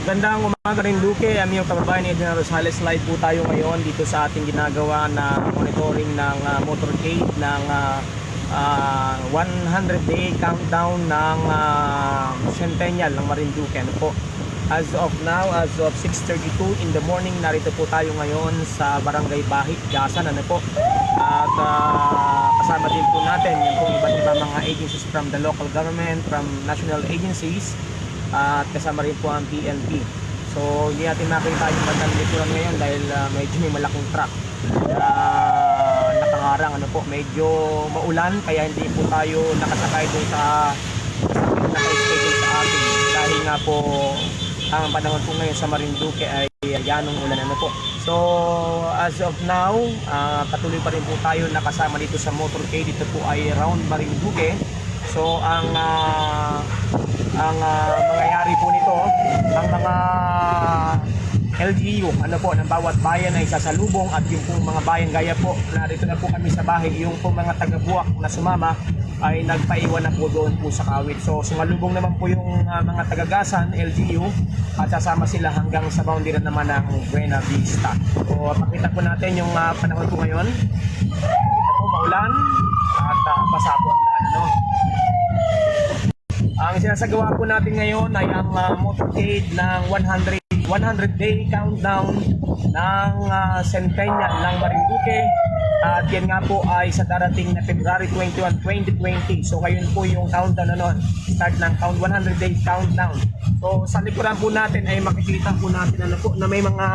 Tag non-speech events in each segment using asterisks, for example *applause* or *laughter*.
Gandang umaga rin Duque, aming kababayan ni Edwin Rosales live po tayo ngayon dito sa ating ginagawa na monitoring ng ah, motorcade ng ah, ah, 100 day countdown ng ah, Centennial ng Marinduque. Ano po? As of now, as of 6.32 in the morning, narito po tayo ngayon sa Barangay Bahit, Gasan. Ano po? At ah, kasama din po natin yung iba't iba mga agencies from the local government, from national agencies, at kasama rin po ang PNP. So hindi natin makita yung bandang likuran ngayon dahil ah, medyo may malaking truck na nakaharang ano po medyo maulan kaya hindi po tayo nakasakay doon sa naka-schedule sa atin dahil nga po ang panahon po ngayon sa Marinduque ay yanong ulan ano po. So as of now, ah, patuloy pa rin po tayo nakasama dito sa motorcade. Dito po ay round Marinduque. So ang ah, ang ah, mangyayari po nito, ang mga LGU, ano po, ng bawat bayan ay sasalubong at yung pong mga bayan gaya po, narito na po kami sa bahay, yung pong mga taga-buwak na sumama ay nagpaiwan na po doon po sa kawit. So sumalubong naman po yung ah, mga taga-gasan, LGU, at sasama sila hanggang sa boundary naman ng Buena Vista. So pakita po natin yung ah, panahon po ngayon. Kita po maulan at uh, masabo ang daan. Ano? Ang sinasagawa po natin ngayon ay ang ah, motorcade ng 100 100 day countdown ng ah, Centennial ng Marinduque. At yan nga po ay sa darating na February 21, 2020. So ngayon po yung countdown ano, start ng count 100 day countdown. So sa likuran po natin ay makikita po natin ano po na may mga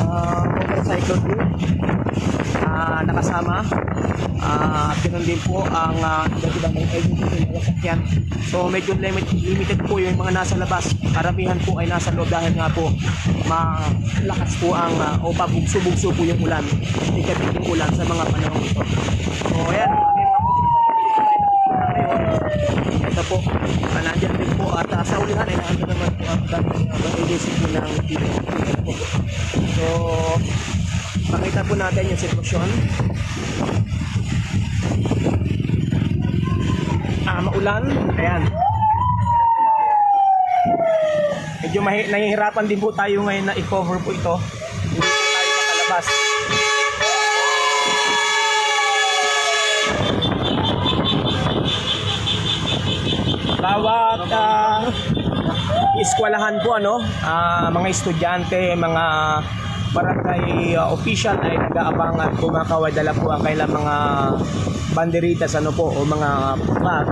ah, motorcycle group ah, nakasama. At ganoon din po ang uh, iba't mga agency na sasakyan. So medyo limit, limited po yung mga nasa labas. Karamihan po ay nasa loob dahil nga po malakas po ang uh, o pabugso-bugso po yung ulan. Tikat ulan sa mga panahon ito. So ayan, may mga. Ito po, nandyan din po at uh, sa ulihan ay nandun naman po ang uh, agency po ng PNP. Po. So, Pakita po natin yung sitwasyon. Ah, maulan. Ayan. Medyo nahihirapan din po tayo ngayon na i-cover po ito. Hindi po tayo makalabas. Bawat ah, eskwelahan po ano, ah, mga estudyante, mga barangay uh, official ay nag-aabang at kumakaway dala po ang kailang mga banderitas ano po o mga flag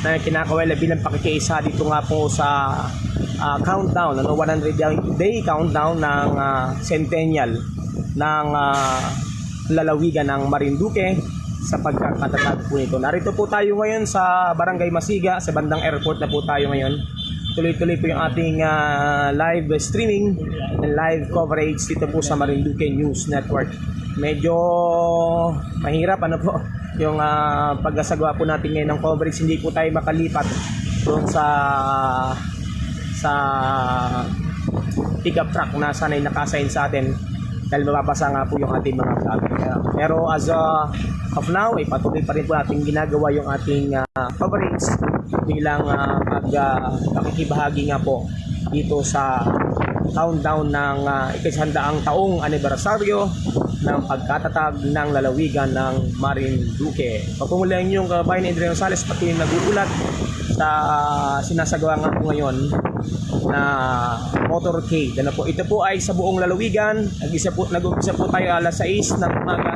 na kinakaway bilang pakikiisa dito nga po sa ah, countdown ano 100 day countdown ng ah, centennial ng ah, lalawigan ng Marinduque sa pagkakatatag po nito. Narito po tayo ngayon sa Barangay Masiga, sa bandang airport na po tayo ngayon. Tuloy-tuloy po yung ating ah, live streaming and live coverage dito po sa Marinduque News Network. Medyo mahirap ano po *laughs* yung uh, pagkasagawa po natin ngayon ng coverage. Hindi po tayo makalipat doon sa sa pickup truck na sanay nakasign sa atin dahil mababasa nga po yung ating mga. Kaya- Pero as uh, of now, ay patuloy pa rin po natin ginagawa yung ating uh, coverage bilang uh, pag uh, nga po dito sa countdown ng uh, ikasandaang taong anibersaryo ng pagkatatag ng lalawigan ng Marinduque. Pagpumulang yung kabayan Adrian Rosales pati nagugulat sa uh, sinasagawa nga po ngayon na motorcade. Ano po? Ito po ay sa buong lalawigan. Nag-isa po, nag-umpisa po tayo alas 6 ng umaga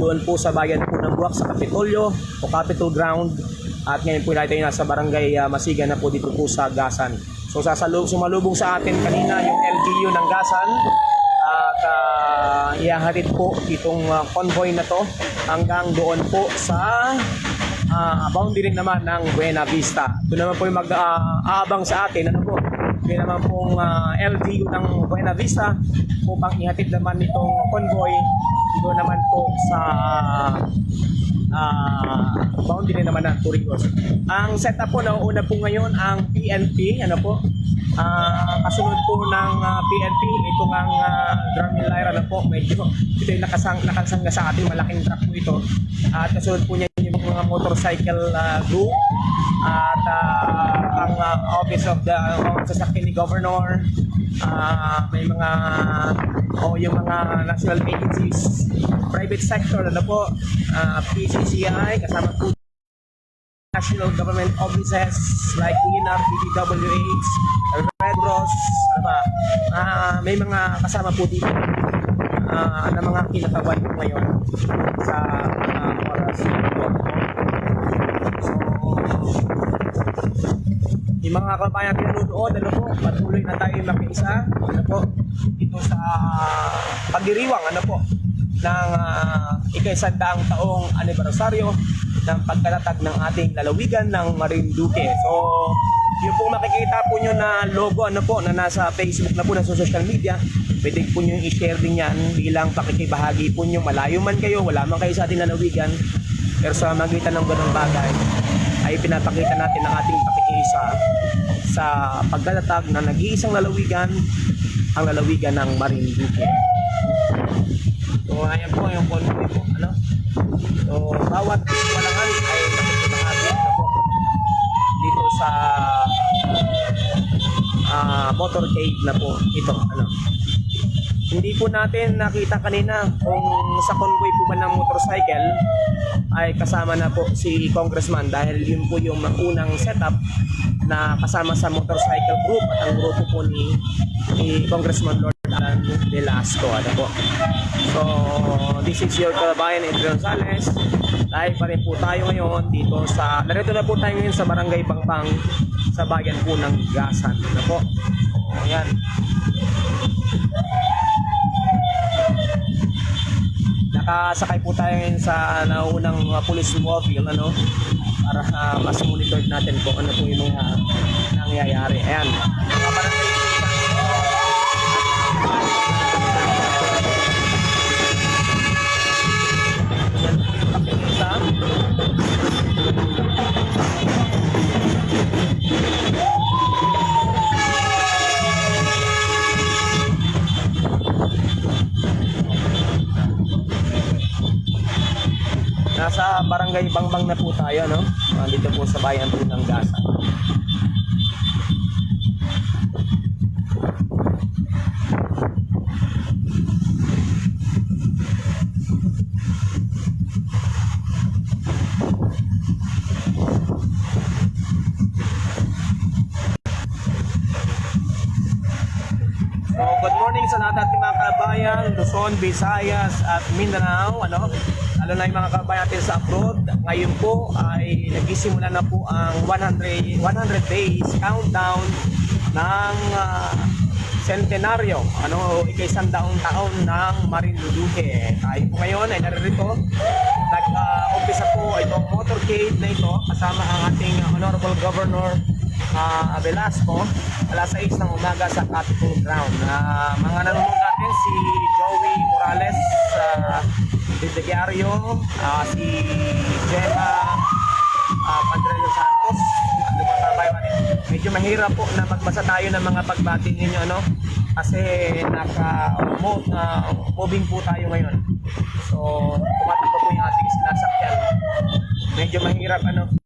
doon po sa bayan po ng Buwak sa Kapitolyo o Capitol Ground. At ngayon po tayo nasa barangay ah, Masiga na po dito po sa Gasan. So sasalub, sumalubong sa atin kanina yung LGU ng Gasan at uh, ihahatid po itong ah, convoy na to hanggang doon po sa uh, boundary naman ng Buena Vista. Ito naman po yung mag-aabang sa atin. Ano po? Ito naman pong ah, LGU ng Buena Vista upang ihatid naman itong convoy doon naman po sa ah boundary naman ng Torrijos. Ang setup po nauuna po ngayon ang PNP, ano po? Ah, kasunod po ng ah, PNP, ito ang uh, drum lyra na po, medyo ito yung nakasang, nakasangga sa ating malaking truck po ito. At kasunod po niya yung mga motorcycle ah, group at ah, ang ah, office of the uh, sasakyan ni governor, ah, may mga o yung mga national agencies, private sector, ano po, ah, PCCI, kasama po national government offices like INR, PDWH, Red Cross, ano ba, ah, may mga kasama po dito. Ah, na mga kinatawan po ngayon sa uh, oras na. So, yung mga kabayan pinanonood, ano po, patuloy na tayo makiisa, ano po, ito sa pagdiriwang, ano po, ng uh, ikaisandaang taong anibersaryo ng pagkatatag ng ating lalawigan ng Marinduque. So, yung pong makikita po nyo na logo ano po na nasa Facebook na po na social media, pwede po nyo i-share din yan bilang pakikibahagi po nyo. Malayo man kayo, wala man kayo sa ating lalawigan, pero sa magitan ng ganong bagay, ay pinapakita natin ang ating pakikiisa sa pagkatatag na nag-iisang lalawigan, ang lalawigan ng Marinduque. So, ayan po yung convoy po, ano? So, bawat walangan ay nakikibahagi na po dito sa ah, motorcade na po ito, ano? Hindi po natin nakita kanina kung sa convoy po ba ng motorcycle ay kasama na po si congressman dahil yun po yung unang setup na kasama sa motorcycle group at ang grupo po ni, ni Congressman Lord Alan Velasco. Ano po? So, this is your kabayan Adrian Gonzalez. Live pa rin po tayo ngayon dito sa, narito na po tayo ngayon sa Barangay Bangpang sa bayan po ng Gasan. Ano po? Ayan. Nakasakay po tayo ngayon sa naunang uh, police mobile, ano? Para uh, mas monitor natin kung ano po yung mga nangyayari. Ayan. Mga barangay Nasa barangay Bangbang na po tayo, no? Ah, dito po sa bayan po ng Gasa. So, good morning sa lahat ating mga kabayan, Luzon, Visayas at Mindanao, ano? Lalo na yung mga kabayan natin sa abroad. Ngayon po ay nagsisimula na po ang 100 100 days countdown ng ah, centenaryo, ano, ikaisandaang taon ng Marinduque. Tayo po ngayon ay naririto. Nag-umpisa po itong motorcade na ito kasama ang ating Honorable Governor uh, Velasco alas 6 ng umaga sa Capitol Ground. Uh, mga nanonood natin si Joey Morales uh, Bidegario, uh, si Gemma uh, Padre Santos. Medyo mahirap po na magbasa tayo ng mga pagbati ninyo, ano? Kasi naka mo, uh, moving po tayo ngayon. So, tumatakbo po yung ating sinasakyan. Medyo mahirap, ano?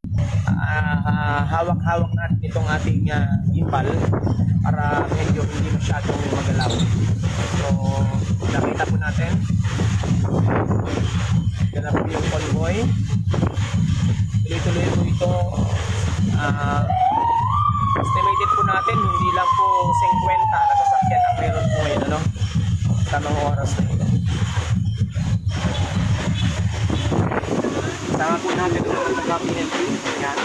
Ah, ah, hawak-hawak natin itong ating uh, impal para medyo hindi masyadong magalaw. So, nakita po natin. Na po yung convoy. Tuloy-tuloy po ito. Ah, estimated po natin, hindi lang po 50 na sasakyan ang meron po ngayon, ano? Tamang oras na ito. Sama po natin ang taga PNP. Yan.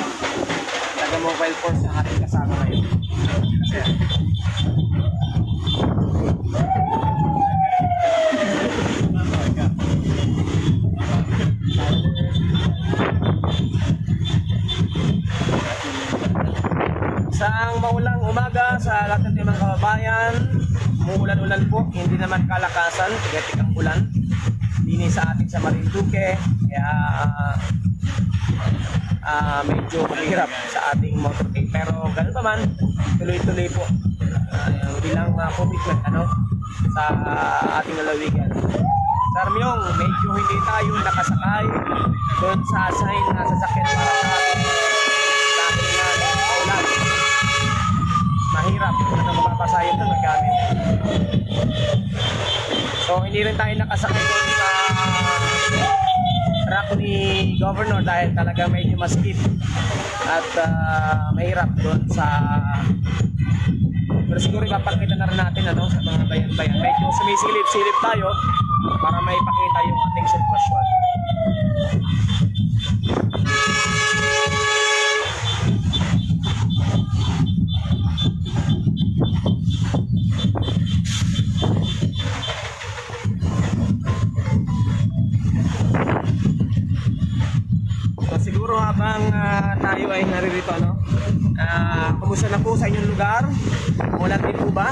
Taga mobile force ang ating kasama ngayon. Isang maulang umaga sa lahat ng mga kababayan. Umuulan-ulan po, hindi naman kalakasan, tigatik ang ulan. Dini sa ating sa Marinduque, kaya ah, medyo mahirap sa ating motorcade. Pero ganun pa man, tuloy-tuloy po. Uh, bilang uh, commitment ano, sa ating lalawigan. Sa Armyong, medyo hindi tayo nakasakay doon sa assign na sasakyan para sa ating dahil nga ng paulan. mahirap. Doon ng gamit. So, hindi rin tayo nakasakay doon truck ni Governor dahil talaga medyo maskip at ah, mahirap doon sa pero siguro ipapakita na rin natin ano, sa mga bayan-bayan. Medyo sumisilip-silip tayo para may pakita yung ating sitwasyon. Ay naririto ano, ah, kumusta na po sa inyong lugar? Ulan din po ba?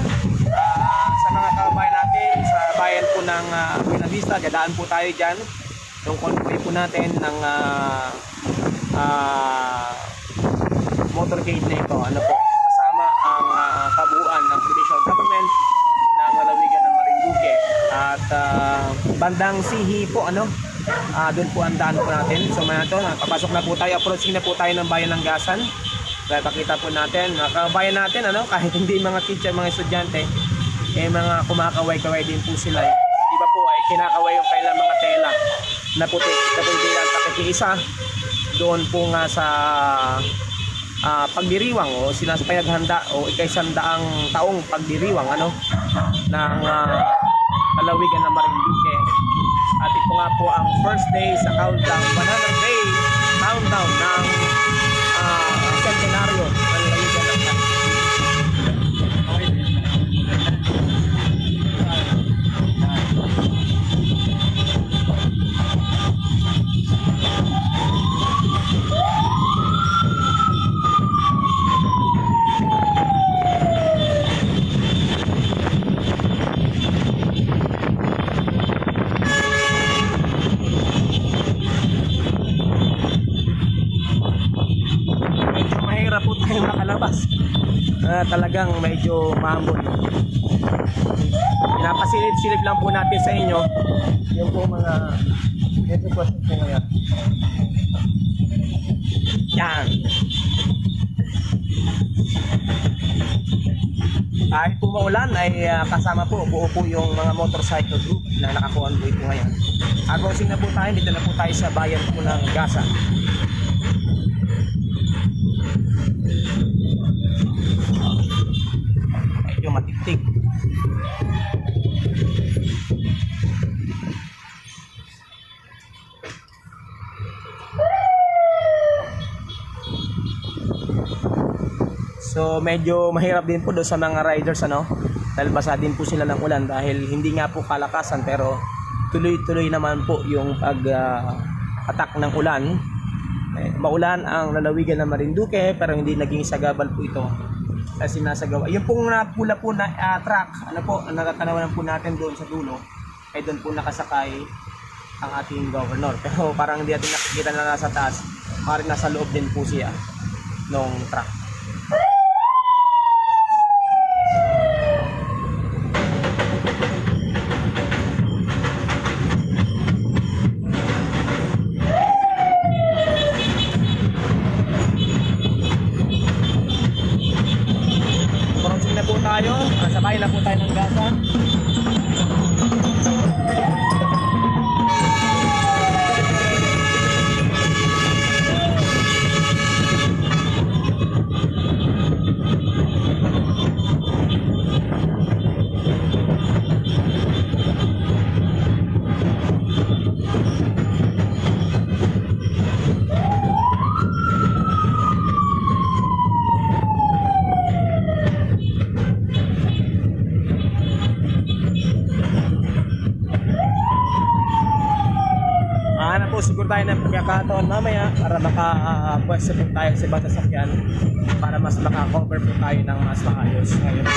Ah, sa mga kababayan natin sa bayan po ng uh, Buena Vista, dadaan po tayo dyan. Yung convoy po natin ng ah, ah, motorcade na ito. Ano po? Kasama ang ah, kabuuan ng provincial government ng lalawigan ng Marinduque. At ah, bandang Sihi po, ano? Ah, doon po ang daan po natin. So mga to, papasok na po tayo, approaching na po tayo ng bayan ng Gasan. Kaya pakita po natin, mga kabayan natin, ano, *laughs* kahit hindi mga teacher, mga estudyante, eh mga kumakaway-kaway din po sila. Iba po ay kinakaway yung kailang mga tela na puti. Ito hindi lang doon po nga sa ah, pagdiriwang o sinasapayaghanda o ikaisandaang taong pagdiriwang ano ng uh, palawigan ng Marinduque. At ito nga po ang first day sa countdown, Talagang medyo maambon. Pinapasilip-silip lang po natin sa inyo yung po mga ito po po ngayon. Yan. Kahit po maulan ay ah, kasama po, buo po yung mga motorcycle group na nakakonvoy po ngayon. Arrosing na po tayo, dito na po tayo sa bayan po ng Gasa. Matiktik. So medyo mahirap din po doon sa mga riders ano dahil basa din po sila ng ulan dahil hindi nga po kalakasan pero tuloy-tuloy naman po yung pag ah, attack ng ulan. Eh, maulan ang lalawigan ng Marinduque pero hindi naging sagabal po ito kasi sinasagawa. Yung pong na pula po na ah, truck, ano po, natatanawan po natin doon sa dulo, ay doon po nakasakay ang ating governor. *laughs* Pero parang hindi natin nakikita na nasa taas, maaaring nasa loob din po siya nung truck. Tayo. Ah, Sabay na po tayo ng gasa. Siguro tayo ng pagkakataon mamaya para maka-pwesto po tayo sa ibang sasakyan para mas maka-cover po tayo ng mas maayos ngayon.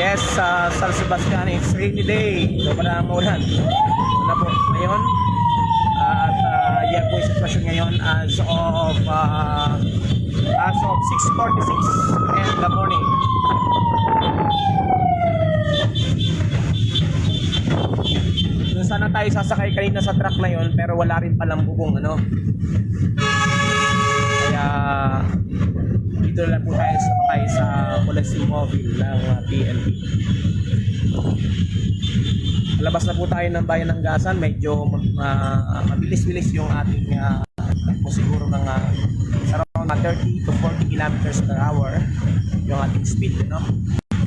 Yes, sa San Sebastian, it's rainy day. So, para maulan. Ano po, ngayon? At uh, yan po yung sitwasyon ngayon as of uh, as of 6.46 in the morning. Doon sa sana tayo sasakay kanina sa truck na yon pero wala rin palang bubong ano. Kaya dito lang po tayo sumakay sa Mobile ng uh, PNP. Labas na po tayo ng bayan ng Gasan, medyo uh, mabilis-bilis yung ating uh, po siguro ng uh, around 30 to 40 kilometers per hour yung ating speed, no?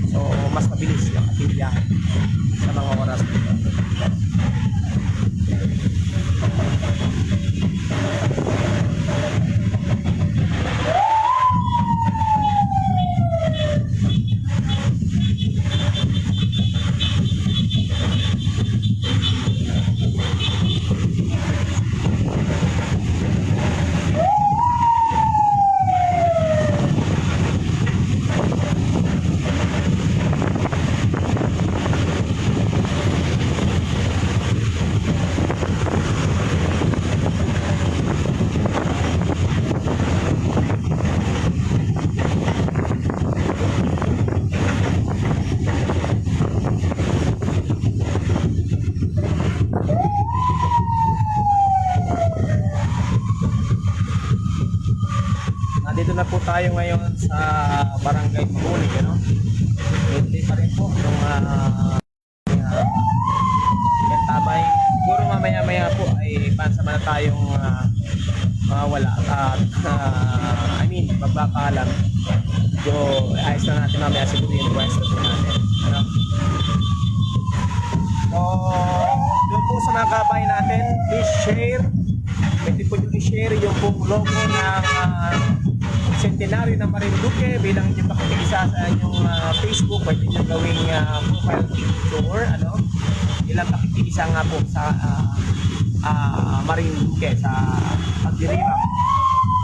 So, mas mabilis yung ating biyahe sa mga oras dito. Nandito na po tayo ngayon sa Barangay Mahuli, ano? Hindi pa rin po yung uh, uh, tabay. Siguro mamaya-maya po tayong uh, mawala at uh, I mean, magbakalam. So, ayos na natin mamaya siguro yung request natin. Ano? So, doon po sa mga kabayan natin, please share. Pwede po nyo i-share yung pong logo ng uh, centenary ng Marinduque bilang yung pakikisa sa inyong uh, Facebook. Pwede nyo gawing uh, profile picture. Ano? Ilang pakikisa nga po sa uh, uh, Marinduque sa pagdiriwang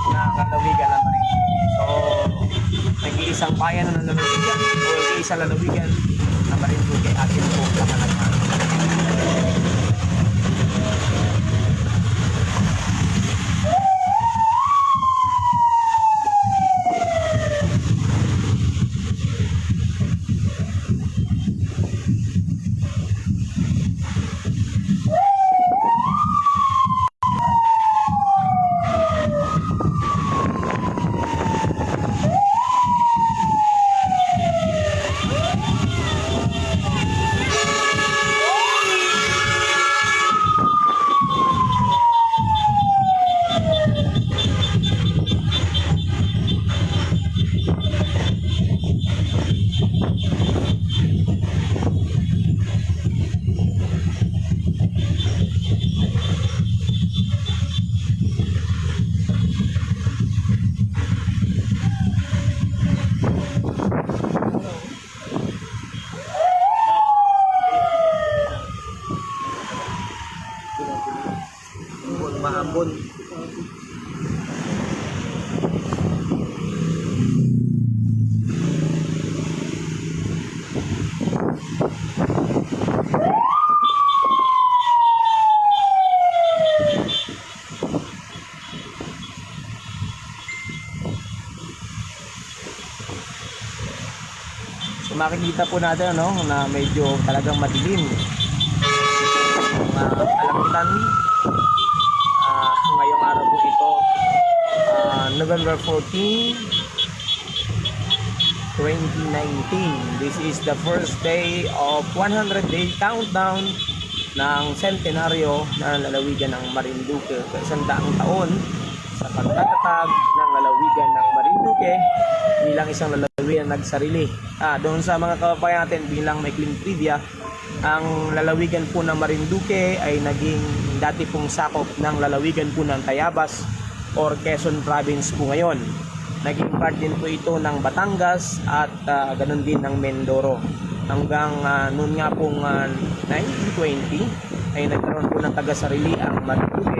na lalawigan ng Marinduque. So, nag-iisang bayan ng lalawigan o nag-iisang lalawigan na Marinduque atin po kakalagman. Makikita po natin ano, na medyo talagang madilim. Yung uh, kalangitan Ah, ngayong araw po ito, ah, November 14, 2019. This is the first day of 100 day countdown ng centenaryo ng lalawigan ng Marinduque. Isang daang taon sa pagtatatag ng lalawigan ng Marinduque bilang isang lalawigan nagsarili. Ah, doon sa mga kababayan natin bilang maikling trivia, ang lalawigan po ng Marinduque ay naging dati pong sakop ng lalawigan po ng Tayabas or Quezon Province po ngayon. Naging part din po ito ng Batangas at ah, ganun din ng Mindoro. Hanggang ah, noon nga pong ah, 1920 ay nagkaroon po ng taga-sarili ang Marinduque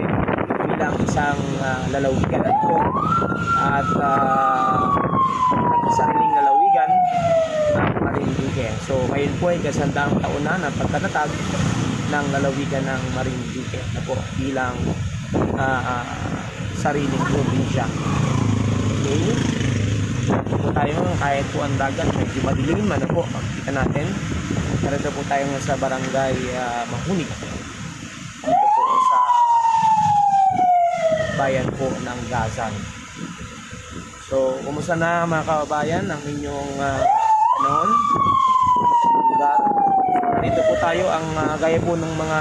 bilang isang ah, lalawigan po. At uh, nagsariling lalawigan Marinduque. So ngayon po ay kasandaang taon na ng pagkatatag ng lalawigan ng Marinduque na po bilang uh, uh, sariling probinsya. Okay? Ito tayo kahit po ang dagat, medyo madilim man po, makikita natin. Narito po tayo sa barangay ah, uh, Mahunig. Dito po sa bayan po ng Gazan. So, kumusta na mga kababayan ang inyong uh, panahon? Lugar. Dito po tayo ang ah, gaya po ng mga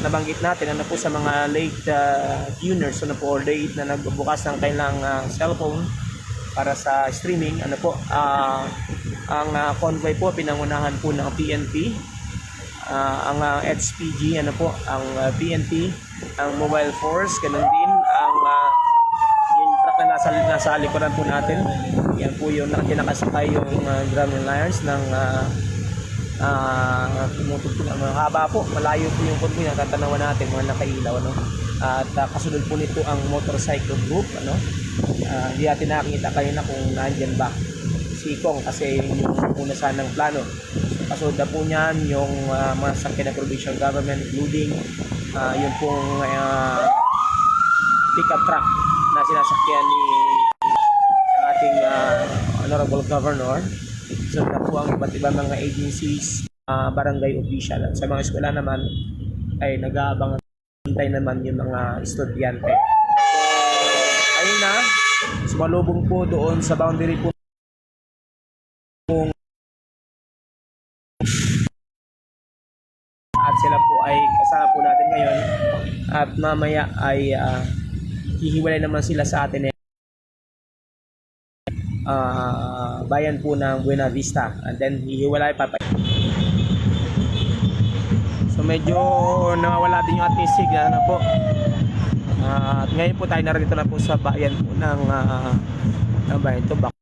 nabanggit natin ano po sa mga late uh, tuners ano po or late na nagbubukas ng kailang ah, cellphone para sa streaming ano po ah, ang ah, convoy po pinangunahan po ng PNP Ah, ang ah, HPG ano po ang ah, PNP ang Mobile Force ganun din ang ah, yung truck na nasa, nasa likuran po natin. Yan po yung nakinakasakay yung uh, drum lions ng uh, uh, tumutugtog. Ang haba po malayo po yung convoy na tatanawan natin mga nakailaw ano. At uh, kasunod po nito ang motorcycle group ano. Ah, hindi natin nakikita kanina kung nandyan ba si Kong kasi yun yung una sanang plano. Kasunod na po niyan yung ah, mga sakyan ng provincial government including ah, yung pong ah, pickup truck na sinasakyan ni ng ating ah, honorable governor. So na po ang iba't ibang mga agencies ah, barangay official at sa mga eskwela naman ay nag-aabang hintay naman yung mga estudyante. So ayun na sumalubong po doon sa boundary po at sila po ay kasama po natin ngayon at mamaya ay ah, hihiwalay naman sila sa atin eh. Ah, bayan po ng Buena Vista. And then hihiwalay pa so medyo nawawala din yung ating signal na po. Ah, at ngayon po tayo narito na po sa bayan po ng uh, ng bayan to